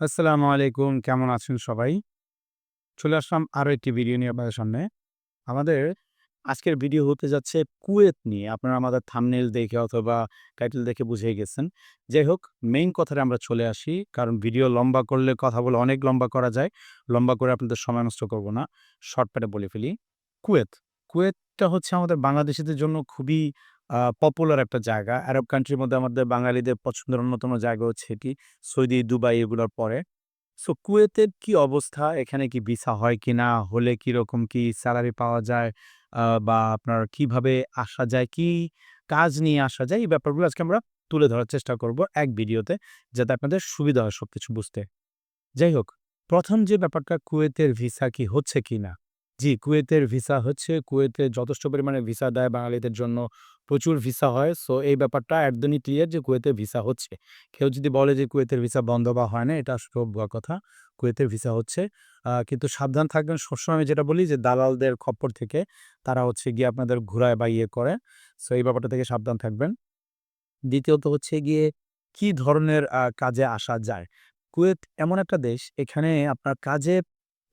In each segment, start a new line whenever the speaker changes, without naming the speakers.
আসসালামু আলাইকুম। কেমন আছেন সবাই? চলে আসলাম আরও একটি ভিডিও নিয়ে আপনাদের সামনে। আমাদের আজকের ভিডিও হতে যাচ্ছে কুয়েত নিয়ে। আপনারা আমাদের থামনেল দেখে অথবা টাইটেল দেখে বুঝেই গেছেন। যাই হোক মেইন কথাটা আমরা চলে আসি। কারণ ভিডিও লম্বা করলে কথা বলে অনেক লম্বা করা যায়। লম্বা করে আপনাদের সময় নষ্ট করব না। শর্টকাটে বলে ফেলি। কুয়েত। কুয়েতটা হচ্ছে আমাদের বাংলাদেশিদের জন্য খুবই পপুলার একটা জায়গা। আরব কান্ট্রির মধ্যে আমাদের বাঙালিদের পছন্দের অন্যতম জায়গা হচ্ছে এটি। সৌদি, দুবাই এগুলোর পরে। সো কুয়েতের কি অবস্থা? এখানে কি ভিসা হয় কিনা? হলে কীরকম কি স্যালারি পাওয়া যায়? বা আপনার কীভাবে আসা যায়? কি কাজ নিয়ে আসা যায়? এই ব্যাপারগুলো আজকে আমরা তুলে ধরার চেষ্টা করব এক ভিডিওতে, যাতে আপনাদের সুবিধা হয় সবকিছু বুঝতে। যাই হোক, প্রথম যে ব্যাপারটা কুয়েতের ভিসা কি হচ্ছে কিনা? জি, কুয়েতের ভিসা হচ্ছে। কুয়েতে যথেষ্ট পরিমাণে ভিসা দেয় বাঙালিদের জন্য। প্রচুর ভিসা হয়। সো এই ব্যাপারটা একদমই ক্লিয়ার যে কুয়েতে ভিসা হচ্ছে। কেউ যদি বলে যে কুয়েতের ভিসা বন্ধ বা হয় না, এটা ভুয়া কথা। কুয়েতের ভিসা হচ্ছে। কিন্তু সাবধান থাকবেন সবসময় আমি যেটা বলি যে দালালদের খপ্পর থেকে তারা হচ্ছে গিয়ে আপনাদের ঘুরায় বা ইয়ে করে। সো এই ব্যাপারটা থেকে সাবধান থাকবেন। দ্বিতীয়ত হচ্ছে গিয়ে কি ধরনের কাজে আসা যায়? কুয়েত এমন একটা দেশ এখানে আপনার কাজে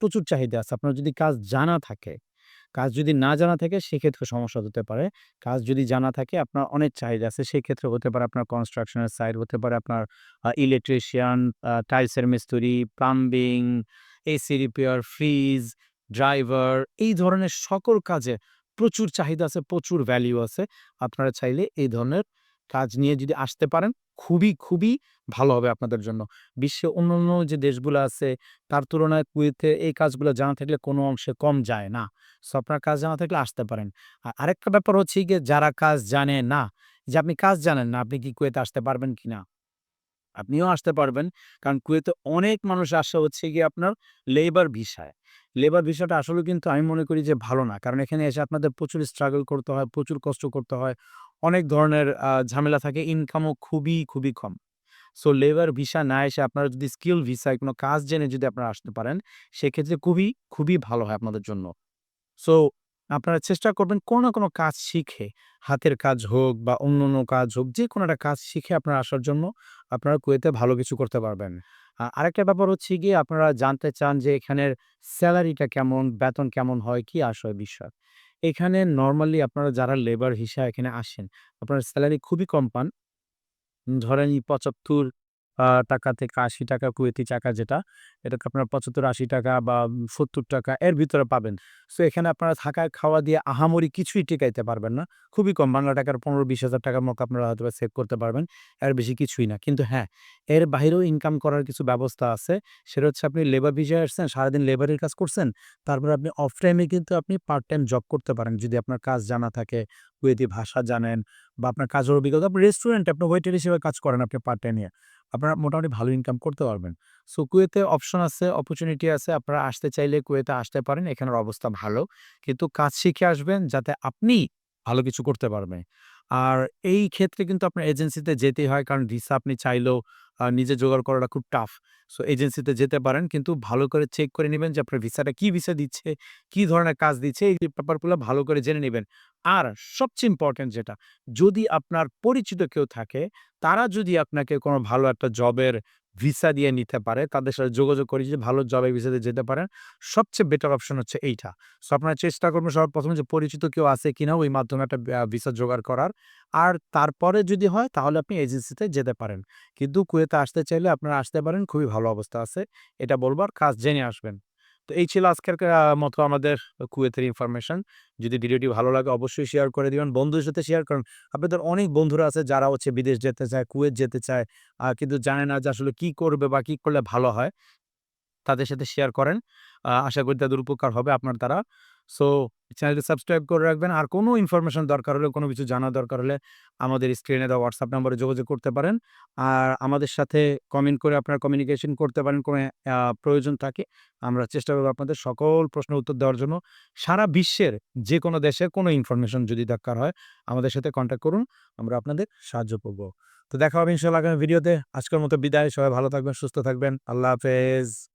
প্রচুর চাহিদা আছে। আপনার যদি কাজ জানা থাকে, কাজ যদি না জানা থাকে সেক্ষেত্রে সমস্যা হতে পারে। কাজ যদি জানা থাকে আপনার অনেক চাহিদা আছে। সেক্ষেত্রে হতে পারে আপনার কনস্ট্রাকশন এর সাইট, হতে পারে আপনার ইলেকট্রিশিয়ান, টাইলসের মিস্ত্রি, plumbing, AC repair, fridge, driver এই ধরনের সকল কাজে প্রচুর চাহিদা আছে, প্রচুর ভ্যালিউ আছে। আপনারা চাইলে এই ধরনের কাজ নিয়ে যদি আসতে পারেন, খুবই, খুবই ভালো হবে আপনাদের জন্য। বিশ্বের অন্যান্য যে দেশগুলো আছে তার তুলনায় কুয়েতে এই কাজগুলো জানা থাকলে কোনো অংশে কম যায় না। সো আপনার কাজ জানা থাকলে আসতে পারেন। আ আরেকটা ব্যাপার হচ্ছে গিয়ে যারা কাজ জানে না, যে আপনি কাজ জানেন না, আপনি কি কুয়েতে আসতে পারবেন কিনা? আপনিও আসতে পারবেন। কারণ কুয়েতে অনেক মানুষ আসা হচ্ছে গিয়ে আপনার লেবার ভিসায়। লেবার ভিসাটা আসলে কিন্তু আমি মনে করি যে ভালো না। কারণ এখানে এসে আপনাদের প্রচুর স্ট্রাগল করতে হয়, প্রচুর কষ্ট করতে হয়। অনেক ধরনের ঝামেলা থাকে। ইনকামও খুবই, খুবই কম। সো লেবার ভিসা না এসে আপনারা যদি স্কিল ভিসায় কোনো কাজ জেনে যদি আপনারা আসতে পারেন, সেক্ষেত্রে খুবই, খুবই ভালো হয় আপনাদের জন্য। সো আপনারা চেষ্টা করবেন কোনো কোনো কাজ শিখে, হাতের কাজ হোক বা অন্য অন্য কাজ হোক, যে কোনো একটা কাজ শিখে আপনারা আসার জন্য আপনারা কুয়েতে ভালো কিছু করতে পারবেন। আরেকটা ব্যাপার হচ্ছে গিয়ে আপনারা জানতে চান যে এখানের স্যালারিটা কেমন, বেতন কেমন হয়, কি আসয় বিষয়। এখানে নর্মালি আপনারা যারা লেবার হিসাবে এখানে আসেন, আপনার স্যালারি খুবই কম পান। ধরেন এই ৭৫ আ টাকা থেকে ৳৮০ কুয়েতি টাকা যেটা, এটাকে আপনার ৳৭৫-৮০ বা ৳৭০ এর ভিতরে পাবেন। সো এখানে আপনারা থাকা খাওয়া দিয়ে আহামরি কিছুই টিকাইতে পারবেন না। খুবই কম বাংলা টাকার ৳১৫-২০,০০০ মতো আপনারা হয়তো সেভ করতে পারবেন। এর বেশি কিছুই না। কিন্তু হ্যাঁ, এর বাহিরেও ইনকাম করার কিছু ব্যবস্থা আছে। সেটা হচ্ছে আপনি লেবার ভিসায় আসছেন, সারাদিন লেবারের কাজ করছেন। তারপরে আপনি অফ টাইমে কিন্তু আপনি পার্ট টাইম জব করতে পারেন। যদি আপনার কাজ জানা থাকে, কুয়েতি ভাষা জানেন বা আপনার কাজের অভিজ্ঞতা আপনি রেস্টুরেন্টে আপনি ওয়েটার হিসেবে কাজ করেন আপনি পার্ট টাইমে। আপনারা মোটামুটি ভালো ইনকাম করতে পারবেন। সো কুয়েতে অপশন আছে, অপরচুনিটি আছে। আপনারা আসতে চাইলে কুয়েতে আসতে পারেন। এখানের অবস্থা ভালো। কিন্তু কাজ শিখে আসবেন যাতে আপনি ভালো কিছু করতে পারবেন। আর এই ক্ষেত্রে কিন্তু আপনার এজেন্সিতে যেতেই হয়। কারণ ভিসা আপনি চাইলেও নিজে জোগাড় করাটা খুব টাফ। সো এজেন্সিতে যেতে পারেন। কিন্তু ভালো করে চেক করে নেবেন যে আপনার ভিসাটা কী ভিসা দিচ্ছে, কি ধরনের কাজ দিচ্ছে এই ব্যাপারগুলো ভালো করে জেনে নেবেন আর সবচেয়ে ইম্পর্ট্যান্ট যেটা, যদি আপনার পরিচিত কেউ থাকে, তারা যদি আপনাকে কোনো ভালো একটা জবের ভিসা দিয়ে নিতে পারে, তাদের সাথে যোগাযোগ করে যে ভালো জবে ভিসাতে যেতে পারেন, সবচেয়ে বেটার অপশন হচ্ছে এইটা। সো আপনারা চেষ্টা করবেন সবার প্রথমে যে পরিচিত কেউ আছে কিনা ওই মাধ্যমে একটা ভিসা জোগাড় করার। আর তারপরে যদি হয় তাহলে আপনি এজেন্সিতে যেতে পারেন। কিন্তু কুয়েতে আসতে চাইলে আপনারা আসতে পারেন। খুবই ভালো অবস্থা আছে। এটা বলবার কাজ জেনে আসবেন। তো এই ছিল আজকের মতো আমাদের কুয়েতের ইনফরমেশন। যদি ভিডিওটি ভালো লাগে অবশ্যই শেয়ার করে দিবেন। বন্ধুদের সাথে শেয়ার করেন আপনাদের অনেক বন্ধুরা আছে যারা হচ্ছে বিদেশ যেতে চায়, কুয়েত যেতে চায়। কিন্তু জানে না যে আসলে কি করবে বা কি করলে ভালো হয়। তাদের সাথে শেয়ার করেন। আশা করি তাদের উপকার হবে আপনার দ্বারা। সো চ্যানেলটি সাবস্ক্রাইব করে রাখবেন। আর কোনো ইনফরমেশন দরকার হলে, কোনো কিছু জানার দরকার হলে আমাদের স্ক্রিনে দেওয়া হোয়াটসঅ্যাপ নম্বরে যোগাযোগ করতে পারেন। আর আমাদের সাথে কমেন্ট করে আপনার কমিউনিকেশন করতে পারেন কোনো প্রয়োজন থাকে। আমরা চেষ্টা করব আপনাদের সকল প্রশ্নের উত্তর দেওয়ার জন্য। সারা বিশ্বের যে কোনো দেশের কোনো ইনফরমেশন যদি দরকার হয় আমাদের সাথে কনট্যাক্ট করুন। আমরা আপনাদের সাহায্য করব। তো দেখা হবে ইনশাআল্লাহ আগামী ভিডিওতে। আজকের মতো বিদায়। সবাই ভালো থাকবেন, সুস্থ থাকবেন। আল্লাহ হাফেজ।